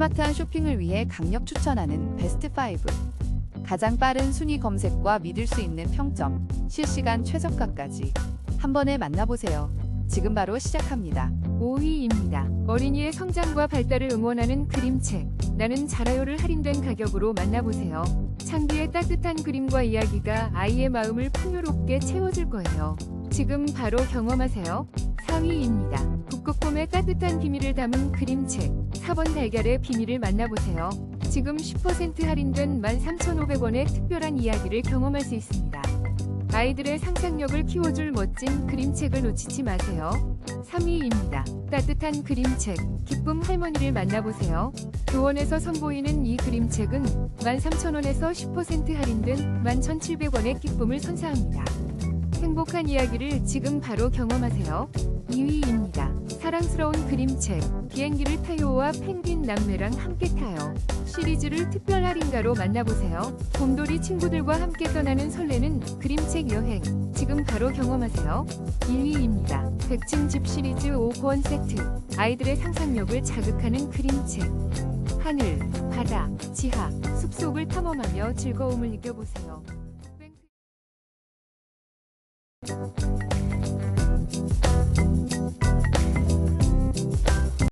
스마트한 쇼핑을 위해 강력 추천하는 베스트 5. 가장 빠른 순위 검색과 믿을 수 있는 평점, 실시간 최저가까지 한 번에 만나보세요. 지금 바로 시작합니다. 5위입니다. 어린이의 성장과 발달을 응원하는 그림책. 나는 자라요를 할인된 가격으로 만나보세요. 창비의 따뜻한 그림과 이야기가 아이의 마음을 풍요롭게 채워줄 거예요. 지금 바로 경험하세요. 4위입니다. 북극곰의 따뜻한 비밀을 담은 그림책. 4번 달걀의 비밀을 만나보세요. 지금 10% 할인된 13,500원의 특별한 이야기를 경험할 수 있습니다. 아이들의 상상력을 키워줄 멋진 그림책을 놓치지 마세요. 3위입니다. 따뜻한 그림책, 기쁨 할머니를 만나보세요. 교원에서 선보이는 이 그림책은 13,000원에서 10% 할인된 11,700원의 기쁨을 선사합니다. 행복한 이야기를 지금 바로 경험하세요. 2위입니다. 사랑스러운 그림책, 비행기를 타요와 펭귄 남매랑 함께 타요. 시리즈를 특별 할인가로 만나보세요. 곰돌이 친구들과 함께 떠나는 설레는 그림책 여행. 지금 바로 경험하세요. 1위입니다. 백층 집 시리즈 5권 세트. 아이들의 상상력을 자극하는 그림책. 하늘, 바다, 지하, 숲속을 탐험하며 즐거움을 느껴보세요.